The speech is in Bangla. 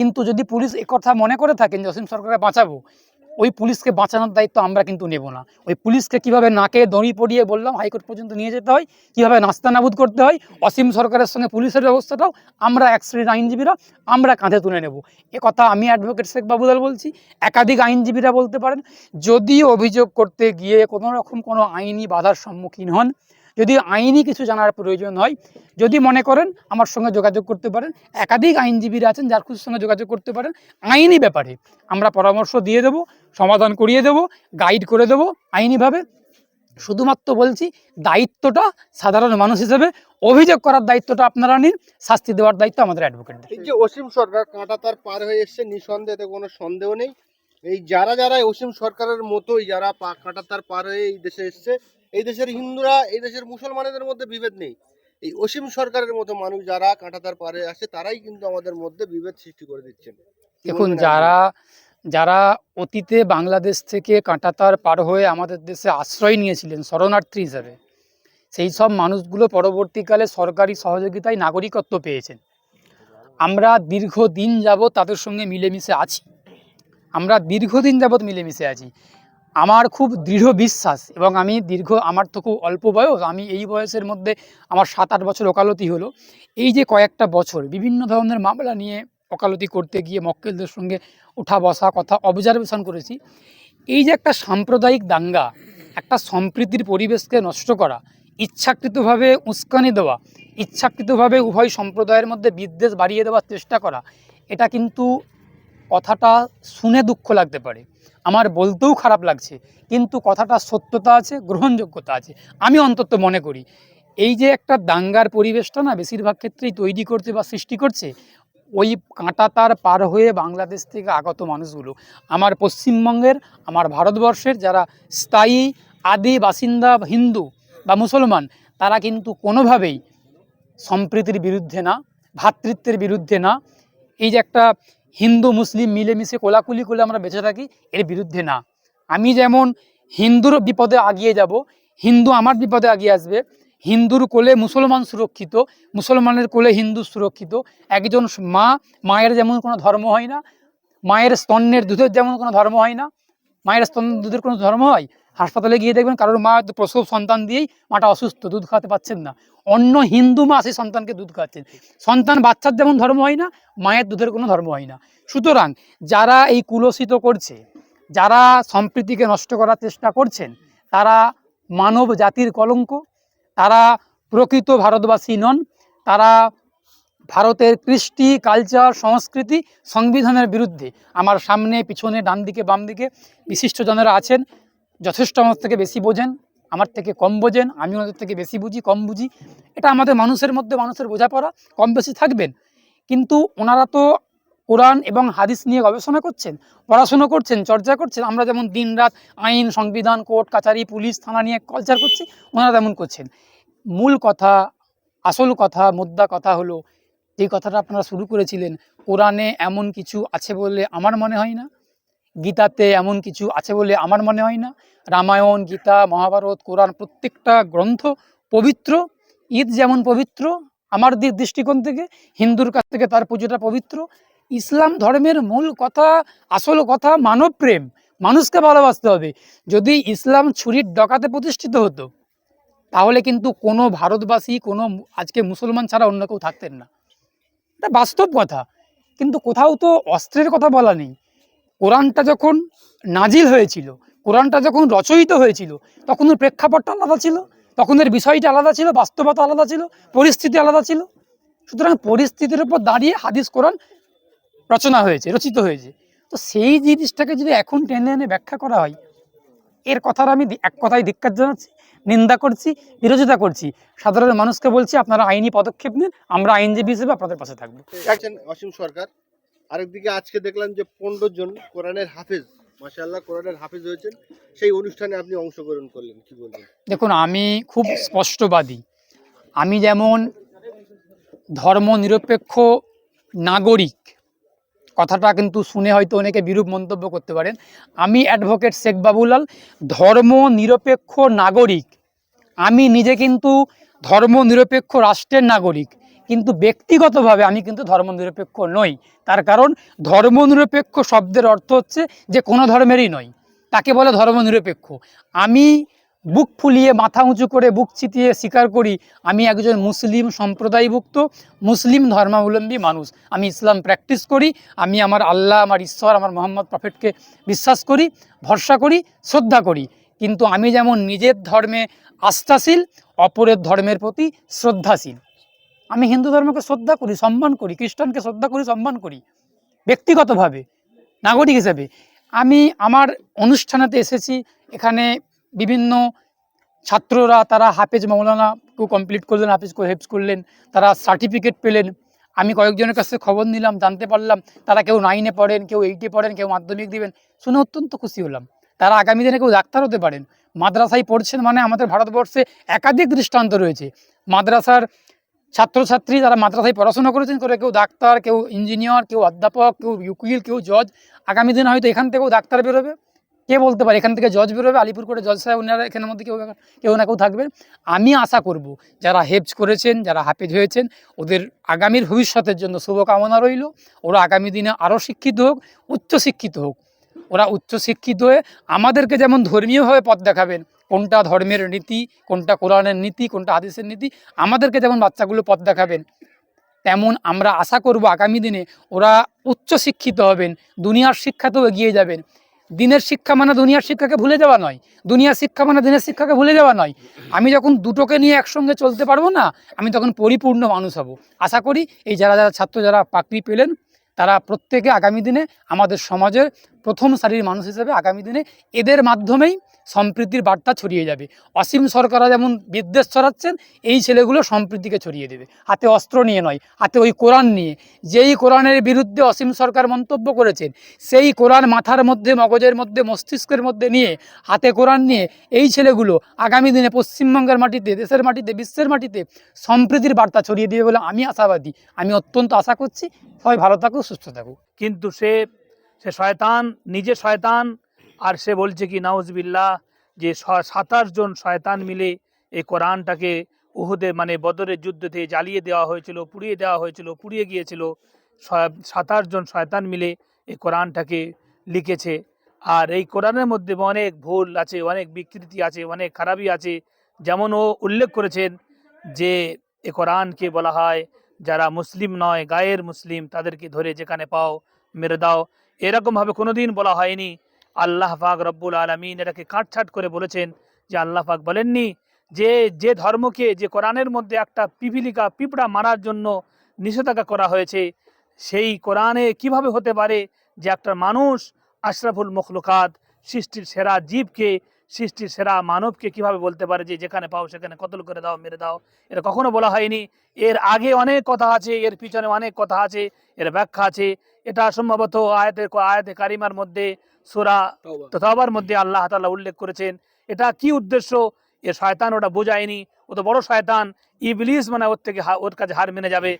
কিন্তু যদি পুলিশ কথা মনে করে থাকেন যে অসীম সরকারকে বাঁচাবো, ওই পুলিশকে বাঁচানোর দায়িত্ব আমরা কিন্তু নেব না। ওই পুলিশকে কীভাবে নাকে দড়ি পড়িয়ে বললাম, হাইকোর্ট পর্যন্ত নিয়ে যেতে হয়, কীভাবে নাস্তা নাবুদ করতে হয়, অসীম সরকারের সঙ্গে পুলিশের ব্যবস্থাটাও আমরা এক শ্রেণির আইনজীবীরা আমরা কাঁধে তুলে নেব। এ কথা আমি অ্যাডভোকেট শেখ বাবুদাল বলছি, একাধিক আইনজীবীরা বলতে পারেন, যদি অভিযোগ করতে গিয়ে কোনো রকম কোনো আইনি বাধার সম্মুখীন হন যদি আইনি কিছু জানার প্রয়োজন হয়, যদি মনে করেন আমার সঙ্গে যোগাযোগ করতে পারেন, একাধিক আইনজীবীরা আছেন যার খুশির সঙ্গে যোগাযোগ করতে পারেন, আইনি ব্যাপারে আমরা পরামর্শ দিয়ে দেব, সমাধান করিয়ে দেব গাইড করে দেব আইনিভাবে। শুধুমাত্র বলছি, দায়িত্বটা সাধারণ মানুষ হিসেবে অভিযোগ করার দায়িত্বটা আপনারা নিন, শাস্তি দেওয়ার দায়িত্ব আমাদের অ্যাডভোকেটদের এই যে অসীম সরকার, কাঁটা তার পার হয়ে এসছে, নিঃসন্দেহে কোনো সন্দেহ নেই। এই যারা যারা অসীম সরকারের মতোই, যারা কাঁটা তার পার হয়ে এই দেশে এসছে এই দেশের হিন্দুরা এই দেশের মুসলমানদের মধ্যে বিভেদ নেই। এই অসীম সরকারের মতো মানুষ যারা কাঁটাতার পারে আসে তারাই কিন্তু আমাদের মধ্যে বিভেদ সৃষ্টি করে দিচ্ছেন। দেখুন যারা যারা অতীতে বাংলাদেশ থেকে কাঁটাতার পার হয়ে আমাদের দেশে আশ্রয় নিয়েছিলেন শরণার্থী হিসাবে সেই সব মানুষগুলো পরবর্তীকালে সরকারি সহযোগিতায় নাগরিকত্ব পেয়েছেন। আমরা দীর্ঘদিন যাবৎ তাদের সঙ্গে মিলেমিশে আছি। আমরা দীর্ঘদিন যাবৎ মিলেমিশে আছি। আমার খুব দৃঢ় বিশ্বাস এবং আমি দীর্ঘ, আমার তো খুব অল্প বয়স, আমি এই বয়সের মধ্যে আমার সাত আট বছর ওকালতি হলো। এই যে কয়েকটা বছর বিভিন্ন ধরনের মামলা নিয়ে ওকালতি করতে গিয়ে মক্কেলদের সঙ্গে উঠা বসা কথা অবজারভেশন করেছি। এই যে একটা সাম্প্রদায়িক দাঙ্গা, একটা সম্প্রীতির পরিবেশকে নষ্ট করা, ইচ্ছাকৃতভাবে উস্কানি দেওয়া, ইচ্ছাকৃতভাবে উভয় সম্প্রদায়ের মধ্যে বিদ্বেষ বাড়িয়ে দেওয়ার চেষ্টা করা, এটা কিন্তু কথাটা শুনে দুঃখ লাগতে পারে। আমার বলতেও খারাপ লাগছে, কিন্তু কথাটা সত্যতা আছে, গ্রহণযোগ্যতা আছে। আমি অন্তত মনে করি, এই যে একটা দাঙ্গার পরিবেশটা না বেশিরভাগ ক্ষেত্রেই তৈরি করছে বা সৃষ্টি করছে, ওই কাঁটা তার পার হয়ে বাংলাদেশ থেকে আগত মানুষগুলো। আমার পশ্চিমবঙ্গের, আমার ভারতবর্ষের যারা স্থায়ী, আদি বাসিন্দা হিন্দু বা মুসলমান, তারা কিন্তু কোনোভাবেই সম্প্রীতির বিরুদ্ধে না ভ্রাতৃত্বের বিরুদ্ধে না। এই যে একটা হিন্দু, মুসলিম মিলেমিশে, কোলাকুলি করলে আমরা বেঁচে থাকি, এর বিরুদ্ধে না। আমি যেমন হিন্দুর বিপদে আগিয়ে যাব, হিন্দু আমার বিপদে আগিয়ে আসবে। হিন্দুর কোলে মুসলমান সুরক্ষিত, মুসলমানের কোলে হিন্দু সুরক্ষিত। একজন মা, মায়ের যেমন কোনো ধর্ম হয় না, মায়ের স্তন্যের দুধের যেমন কোনো ধর্ম হয় না, মায়ের স্তন দুধের কোনো ধর্ম হয় হাসপাতালে গিয়ে দেখবেন কারোর মা প্রসব সন্তান দিয়েই মাটা অসুস্থ, দুধ খাওয়াতে পারছেন না। অন্য হিন্দু মা সেই সন্তানকে দুধ খাওয়াচ্ছেন। সন্তান, বাচ্চার যেমন ধর্ম হয় না, মায়ের দুধের কোনো ধর্ম হয় না। সুতরাং যারা এই কুলসিত করছে, যারা সম্প্রীতিকে নষ্ট করার চেষ্টা করছেন, তারা মানব জাতির কলঙ্ক, তারা প্রকৃত ভারতবাসী নন, তারা ভারতের কৃষ্টি, কালচার, সংস্কৃতি, সংবিধানের বিরুদ্ধে আমার সামনে, পিছনে ডান দিকে বাম দিকে বিশিষ্টজনেরা আছেন। যথেষ্ট আমার থেকে বেশি বোঝেন, আমার থেকে কম বোঝেন, আমি ওনাদের থেকে বেশি বুঝি, কম বুঝি। এটা আমাদের মানুষের মধ্যে মানুষের বোঝাপড়া, কম বেশি থাকবেন। কিন্তু ওনারা তো কোরআন এবং হাদিস নিয়ে গবেষণা করছেন, পড়াশুনো করছেন, চর্চা করছেন। আমরা যেমন দিনরাত আইন, সংবিধান, কোর্ট কাছারি পুলিশ, থানা নিয়ে কালচার করছি, ওনারা তেমন করছেন। মূল কথা, আসল কথা, মুদ্রা কথা হলো, যে কথাটা আপনারা শুরু করেছিলেন, কোরআনে এমন কিছু আছে বলে আমার মনে হয় না। গীতাতে এমন কিছু আছে বলে আমার মনে হয় না। রামায়ণ, গীতা, মহাভারত, কোরআন প্রত্যেকটা গ্রন্থ পবিত্র, ঈদ যেমন পবিত্র, আমার দৃষ্টিকোণ থেকে, হিন্দুর কাছ থেকে তার পুজোটা পবিত্র। ইসলাম ধর্মের মূল কথা, আসল কথা মানব প্রেম। মানুষকে ভালোবাসতে হবে। যদি ইসলাম ছুরির ডকাতে প্রতিষ্ঠিত হতো, তাহলে কিন্তু কোনো ভারতবাসী, কোনো আজকে মুসলমান ছাড়া অন্য কেউ থাকতেন না। এটা বাস্তব কথা। কিন্তু কোথাও তো অস্ত্রের কথা বলা নেই। কোরআনটা যখন নাজিল হয়েছিল, কোরআনটা যখন রচয়িত হয়েছিল, তখন ওর প্রেক্ষাপটটা আলাদা ছিল, তখন এর বিষয়টা আলাদা ছিল, বাস্তবতা আলাদা ছিল, পরিস্থিতি আলাদা ছিল। সুতরাং পরিস্থিতির উপর দাঁড়িয়ে হাদিস কোরআন রচনা হয়েছে, রচিত হয়েছে। তো সেই জিনিসটাকে যদি এখন টেনে এনে ব্যাখ্যা করা হয়, এর কথার আমি এক কথায় ধিক্কার জানাচ্ছি, নিন্দা করছি, বিরোধিতা করছি। সাধারণ মানুষকে বলছি, আপনারা আইনি পদক্ষেপ নিন, আমরা আইনজীবী হিসেবে আপনাদের পাশে থাকব। অসীম সরকার আরেকদিকে আজকে দেখলাম যে পনেরো জন কোরআনের হাফেজ, মাশাআল্লাহ, কোরআনের হাফেজ হয়েছেন। সেই অনুষ্ঠানে আপনি অংশগ্রহণ করলেন, কি বলবেন? দেখুন, আমি খুব স্পষ্টবাদী। আমি যেমন ধর্ম নিরপেক্ষ নাগরিক, কথাটা কিন্তু শুনে হয়তো অনেকে বিরূপ মন্তব্য করতে পারেন। আমি অ্যাডভোকেট শেখ বাবুলাল ধর্ম নিরপেক্ষ নাগরিক। আমি নিজে কিন্তু ধর্ম নিরপেক্ষ রাষ্ট্রের নাগরিক। কিন্তু ব্যক্তিগতভাবে আমি কিন্তু ধর্মনিরপেক্ষ নই। তার কারণ ধর্মনিরপেক্ষ শব্দের অর্থ হচ্ছে যে কোনো ধর্মেরই নয় তাকে বলে ধর্মনিরপেক্ষ। আমি বুক ফুলিয়ে মাথা উঁচু করে বুক চিতিয়ে স্বীকার করি, আমি একজন মুসলিম সম্প্রদায়ভুক্ত, মুসলিম ধর্মাবলম্বী মানুষ। আমি ইসলাম প্র্যাকটিস করি, আমি আমার আল্লাহ, আমার ঈশ্বর, আমার মোহাম্মদ প্রফেটকে বিশ্বাস করি, ভরসা করি, শ্রদ্ধা করি। কিন্তু আমি যেমন নিজের ধর্মে আস্থাশীল, অপরের ধর্মের প্রতি শ্রদ্ধাশীল। আমি হিন্দু ধর্মকে শ্রদ্ধা করি, সম্মান করি, খ্রিস্টানকে শ্রদ্ধা করি, সম্মান করি, ব্যক্তিগতভাবে, নাগরিক হিসেবে। আমি আমার অনুষ্ঠানেতে এসেছি, এখানে বিভিন্ন ছাত্ররা, তারা হাফেজ মৌলানা কেউ কমপ্লিট করলেন, হাফেজ হেল্প করলেন, তারা সার্টিফিকেট পেলেন। আমি কয়েকজনের কাছে খবর নিলাম, জানতে পারলাম, তারা কেউ নাইনে পড়েন, কেউ এইটে পড়েন, কেউ মাধ্যমিক দিবেন, শুনে অত্যন্ত খুশি হলাম। তারা আগামী দিনে কেউ ডাক্তার হতে পারেন। মাদ্রাসায় পড়ছেন মানে আমাদের ভারতবর্ষে একাধিক দৃষ্টান্ত রয়েছে। মাদ্রাসার ছাত্রছাত্রী যারা মাদ্রাসায় পড়াশোনা করেছেন করে কেউ ডাক্তার, কেউ ইঞ্জিনিয়ার, কেউ অধ্যাপক, কেউ উকিল, কেউ জজ, আগামী দিনে হয়তো এখান থেকেও ডাক্তার বেরোবে। কে বলতে পারে? এখান থেকে জজ বেরোবে আলিপুর করে জজ সাহেব ওনারা এখানের মধ্যে কেউ কেউ না কেউ থাকবেন আমি আশা করব, যারা হেপস করেছেন, যারা হাফেজ হয়েছেন, ওদের আগামীর ভবিষ্যতের জন্য শুভকামনা রইল। ওরা আগামী দিনে আরও শিক্ষিত হোক, উচ্চশিক্ষিত হোক। ওরা উচ্চশিক্ষিত হয়ে আমাদেরকে যেমন ধর্মীয়ভাবে পথ দেখাবেন, কোনটা ধর্মের নীতি, কোনটা কোরআনের নীতি, কোনটা হাদিসের নীতি, আমাদেরকে যেমন বাচ্চাগুলো পথ দেখাবেন, তেমন আমরা আশা করব আগামী দিনে ওরা উচ্চ শিক্ষিত হবেন, দুনিয়ার শিক্ষাতেও এগিয়ে যাবেন। দিনের শিক্ষা মানে দুনিয়ার শিক্ষাকে ভুলে যাওয়া নয়, দুনিয়ার শিক্ষা মানে দিনের শিক্ষাকে ভুলে যাওয়া নয়। আমি যখন দুটোকে নিয়ে একসঙ্গে চলতে পারব না, আমি তখন পরিপূর্ণ মানুষ হব। আশা করি এই যারা যারা ছাত্র, যারা পাকড়ি পেলেন, তারা প্রত্যেকে আগামী দিনে আমাদের সমাজের প্রথম সারির মানুষ হিসেবে আগামী দিনে এদের মাধ্যমেই সম্প্রীতির বার্তা ছড়িয়ে যাবে। অসীম সরকাররা যেমন বিদ্বেষ ছড়াচ্ছেন, এই ছেলেগুলো সম্প্রীতিকে ছড়িয়ে দেবে। হাতে অস্ত্র নিয়ে নয়, হাতে ওই কোরআন নিয়ে। যেই কোরআনের বিরুদ্ধে অসীম সরকার মন্তব্য করেছেন, সেই কোরআন মাথার মধ্যে, মগজের মধ্যে, মস্তিষ্কের মধ্যে নিয়ে, হাতে কোরআন নিয়ে এই ছেলেগুলো আগামী দিনে পশ্চিমবঙ্গের মাটিতে, দেশের মাটিতে, বিশ্বের মাটিতে সম্প্রীতির বার্তা ছড়িয়ে দেবে বলে আমি আশাবাদী। আমি অত্যন্ত আশা করছি। সবাই ভালো থাকুক, সুস্থ থাকুক। কিন্তু সে সে শয়তান, নিজে শয়তান, আর সে বলছে কি, নাউজবিল্লাহ, যে সাতাশ জন শয়তান মিলে এই কোরআনটাকে উহুদে মানে বদরের যুদ্ধতে জ্বালিয়ে দেওয়া হয়েছিল, পুড়িয়ে দেওয়া হয়েছিল, পুড়িয়ে গিয়েছিল। সাতাশ জন শয়তান মিলে এই কোরআনটাকে লিখেছে। আর এই কোরআনের মধ্যে অনেক ভুল আছে, অনেক বিকৃতি আছে, অনেক খারাপই আছে। যেমন ও উল্লেখ করেছেন যে এ কোরআনকে বলা হয়, যারা মুসলিম নয়, গায়ের মুসলিম, তাদেরকে ধরে যেখানে পাও মেরে দাও। এরকমভাবে কোনোদিন বলা হয়নি। আল্লাহ পাক রব্বুল আলমিন এটাকে কাটছাট করে বলেছেন যে আল্লাহ পাক বলেননি যে যে ধর্মকে, যে কোরআনের মধ্যে একটা পিপিলিকা, পিঁপড়া মারার জন্য নিষেধাজ্ঞা করা হয়েছে, সেই কোরআনে কীভাবে হতে পারে যে একটা মানুষ আশরাফুল মখলুকাত, সৃষ্টির সেরা জীবকে সৃষ্টির সেরা মানবকে কীভাবে বলতে পারে যে যেখানে পাও সেখানে কতল করে দাও মেরে দাও? এটা কখনো বলা হয়নি। এর আগে অনেক কথা আছে এর পিছনে অনেক কথা আছে এর ব্যাখ্যা আছে। এটা সম্ভবত আয়াতের আয়াতে কারিমার মধ্যে সুরা তথাবার মধ্যে আল্লাহ তাআলা উল্লেখ করেছেন। এটা কি উদ্দেশ্য? এ শয়তান ওটা বোঝায়নি। ও তো বড় শয়তান। ইবলিস মানে ওর থেকে ওর কাছে হার মেনে যাবে।